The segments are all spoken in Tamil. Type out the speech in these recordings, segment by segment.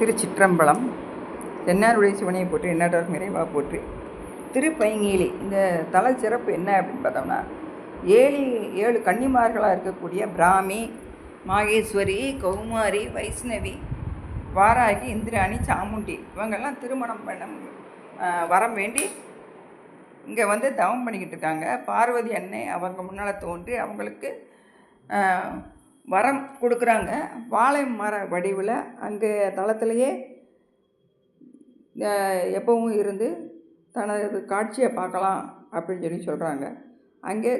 திருச்சிற்றம்பலம். தென்னாருடைய சிவனையை போற்றி எண்ணாட்டவர் நிறைவாக போற்றி. திருப்பைங்கீலி இந்த தல சிறப்பு என்ன அப்படின்னு பார்த்தோம்னா ஏழு ஏழு கன்னிமார்களாக இருக்கக்கூடிய பிராமி மாகேஸ்வரி கௌமாரி வைஷ்ணவி வாராகி இந்திராணி சாமுண்டி இவங்கெல்லாம் திருமணம் பண்ண வரம் வேண்டி இங்கே வந்து தவம் பண்ணிக்கிட்டு இருக்காங்க. பார்வதி அன்னை அவங்க முன்னால் தோன்றி அவங்களுக்கு வரம் கொடுக்குறாங்க. வாழை மர வடிவில் அங்கே தளத்திலேயே எப்பவும் இருந்து தனது காட்சியை பார்க்கலாம் அப்படின்னு சொல்லி சொல்கிறாங்க அங்கே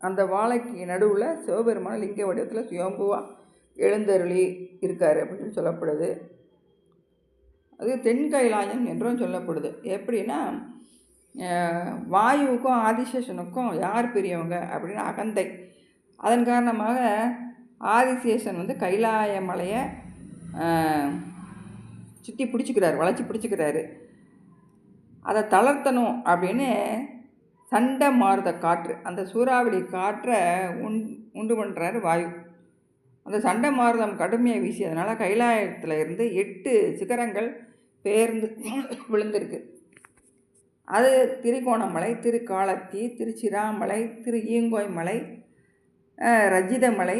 அந்த வாழைக்கு நடுவில் சிவபெருமான லிங்க வடிவத்தில் சுயம்புவாக எழுந்தருளி இருக்கார் அப்படின்னு சொல்லப்படுது. அது தென் கைலாயம் என்றும் சொல்லப்படுது. எப்படின்னா வாயுவுக்கும் ஆதிசேஷனுக்கும் யார் பெரியவங்க அப்படின்னா அகந்தை அதன் காரணமாக ஆதிசேஷன் வந்து கைலாய மலையை சுற்றி பிடிச்சிக்கிறாரு வளைச்சி பிடிச்சிக்கிறாரு. அதை தளர்த்தணும் அப்படின்னு சண்டை மாறுத காற்று அந்த சூறாவளி காற்றை உண் உண்டு பண்ணுறாரு வாயு. அந்த சண்டை மாறுதம் கடுமையாக வீசியதுனால கைலாயத்தில் இருந்து எட்டு சிகரங்கள் பேர்ந்து விழுந்திருக்கு. அது திரிகோணமலை திருக்காலத்தி திருச்சிராமலை திரு ஈங்கோய் மலை ரஜிதமலை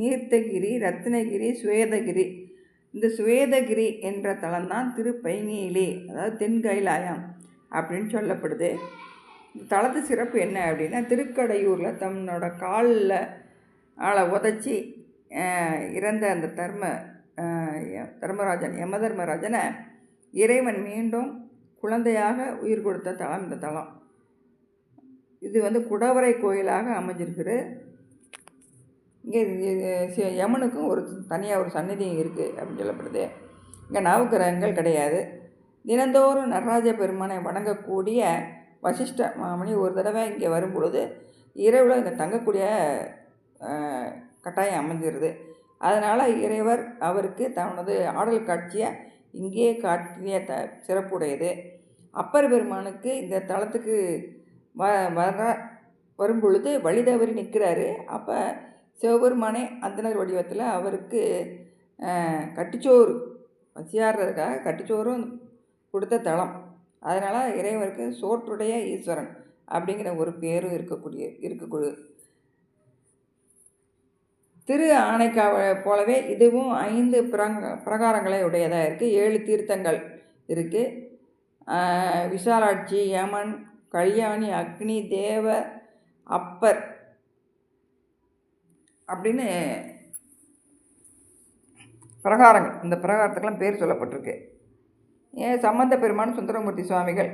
நீர்த்தகிரி ரத்னகிரி சுவேதகிரி. இந்த சுவேதகிரி என்ற தலம்தான் திருப்பைங்கீலி அதாவது தென்கைலாயம் அப்படின்னு சொல்லப்படுது. இந்த தலத்து சிறப்பு என்ன அப்படின்னா திருக்கடையூரில் தன்னோட காலில் ஆளை உதச்சி இறந்த அந்த தர்ம தர்மராஜன் யம தர்மராஜனை இறைவன் மீண்டும் குழந்தையாக உயிர் கொடுத்த தலம் இந்த தலம். இது வந்து குடவரை கோயிலாக அமைஞ்சிருக்குது. இங்கே யமனுக்கும் ஒரு தனியாக ஒரு சந்நிதி இருக்குது அப்படின்னு சொல்லப்படுது. இங்கே நவகிரகங்கள் கிடையாது. தினந்தோறும் நடராஜ பெருமானை வணங்கக்கூடிய வசிஷ்ட மாமணி ஒரு தடவை இங்கே வரும் பொழுது இரவில் இங்கே தங்கக்கூடிய கட்டாயம் அமைஞ்சிருது. அதனால் இறைவர் அவருக்கு தனது ஆடல் காட்சியை இங்கேயே காட்டிய த சிறப்புடையது. அப்பர் பெருமானுக்கு இந்த தளத்துக்கு வ வர வரும் பொழுது வழி தவறி நிற்கிறாரு. அப்போ சிவபெருமானே அந்தனர் வடிவத்தில் அவருக்கு கட்டுச்சோறு கட்டிச்சோறு பசியாடுறதுக்காக கட்டிச்சோறும் கொடுத்த தலம். அதனால் இறைவருக்கு சோற்றுடைய ஈஸ்வரன் அப்படிங்கிற ஒரு பேரும் இருக்கக்கூடிய இருக்கக்கூடிய திரு ஆனைக்காவை போலவே இதுவும் ஐந்து பிரங்க பிரகாரங்களை உடையதாக இருக்குது ஏழு தீர்த்தங்கள் இருக்குது விசாலாட்சி யமன் கல்யாணி அக்னி தேவ அப்பர் அப்படின்னு பிரகாரங்கள் இந்த பிரகாரத்துக்கெல்லாம் பேர் சொல்லப்பட்டிருக்கு. ஏன் சம்பந்த பெருமான் சுந்தரமூர்த்தி சுவாமிகள்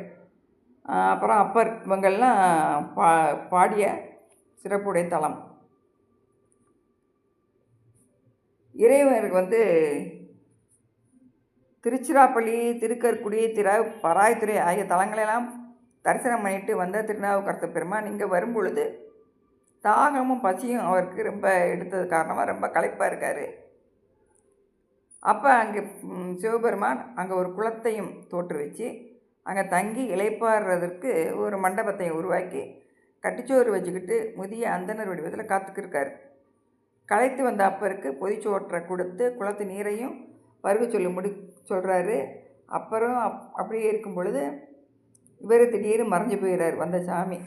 அப்புறம் அப்பர் இவங்கெல்லாம் பா பாடிய சிறப்புடைய தலம். இறைவனுக்கு வந்து திருச்சிராப்பள்ளி திருக்கற்குடி திரு பராய்த்துறை ஆகிய தலங்களெல்லாம் தரிசனம் பண்ணிட்டு வந்த திருநாவுக்கரசு பெருமான் இங்கே வரும்பொழுது தாகமும் பசியும் அவருக்கு ரொம்ப எடுத்தது காரணமாக ரொம்ப களைப்பாக இருக்கார். அப்போ அங்கே சிவபெருமான் அங்கே ஒரு குளத்தையும் தோற்றுவிச்சு அங்கே தங்கி இளைப்பாறுறதற்கு ஒரு மண்டபத்தை உருவாக்கி கட்டிச்சோறு வச்சுக்கிட்டு முதிய அந்தனர் வடிவத்தில் காத்துக்கிருக்காரு. களைத்து வந்த அப்பருக்கு பொதிச்சோற்றை கொடுத்து குளத்து நீரையும் பருக சொல்லி முடி சொல்கிறாரு அப்புறம் அப் அப்படியே இருக்கும் பொழுது இவர் திடீர்னு மறைஞ்சு போயிடுறார் வந்த சாமி.